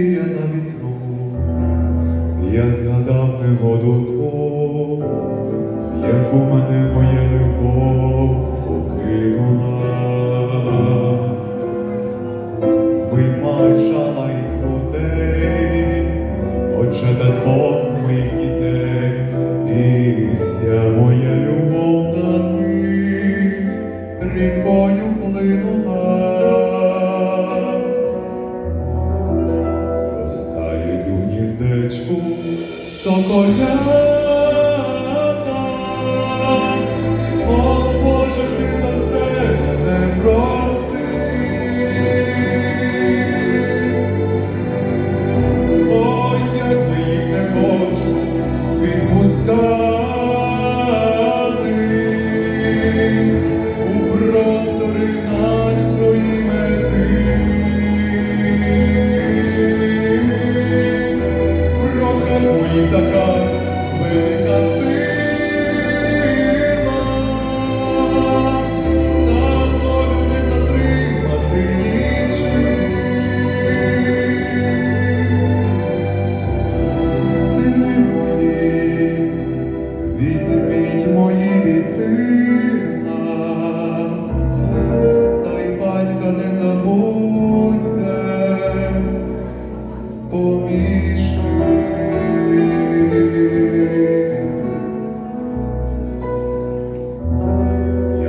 хвиля на вітру, я згадав негоду ту, яку мене. Соколя.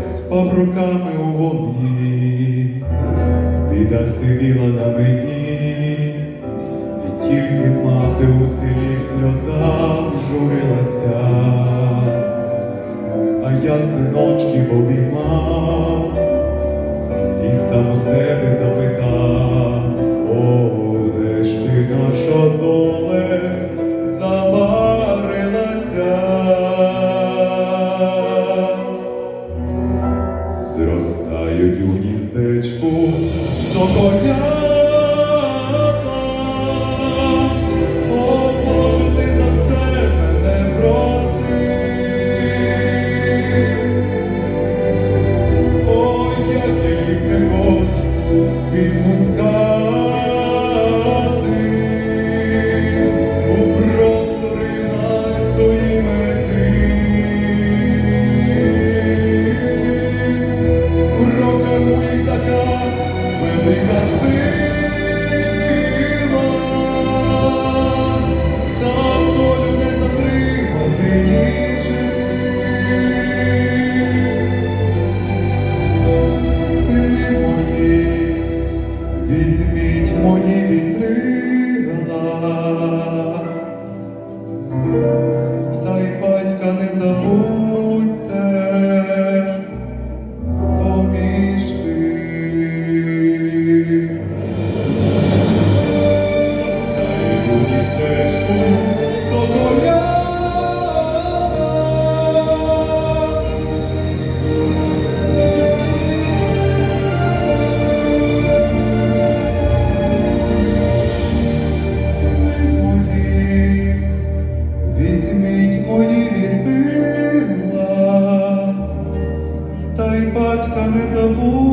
Спав руками у вогні, біда сиділа на мені, і тільки мати у селі в сльозах журилася, а я синочки обіймав. зростають у гніздечку соколя. світ мої. Senhor.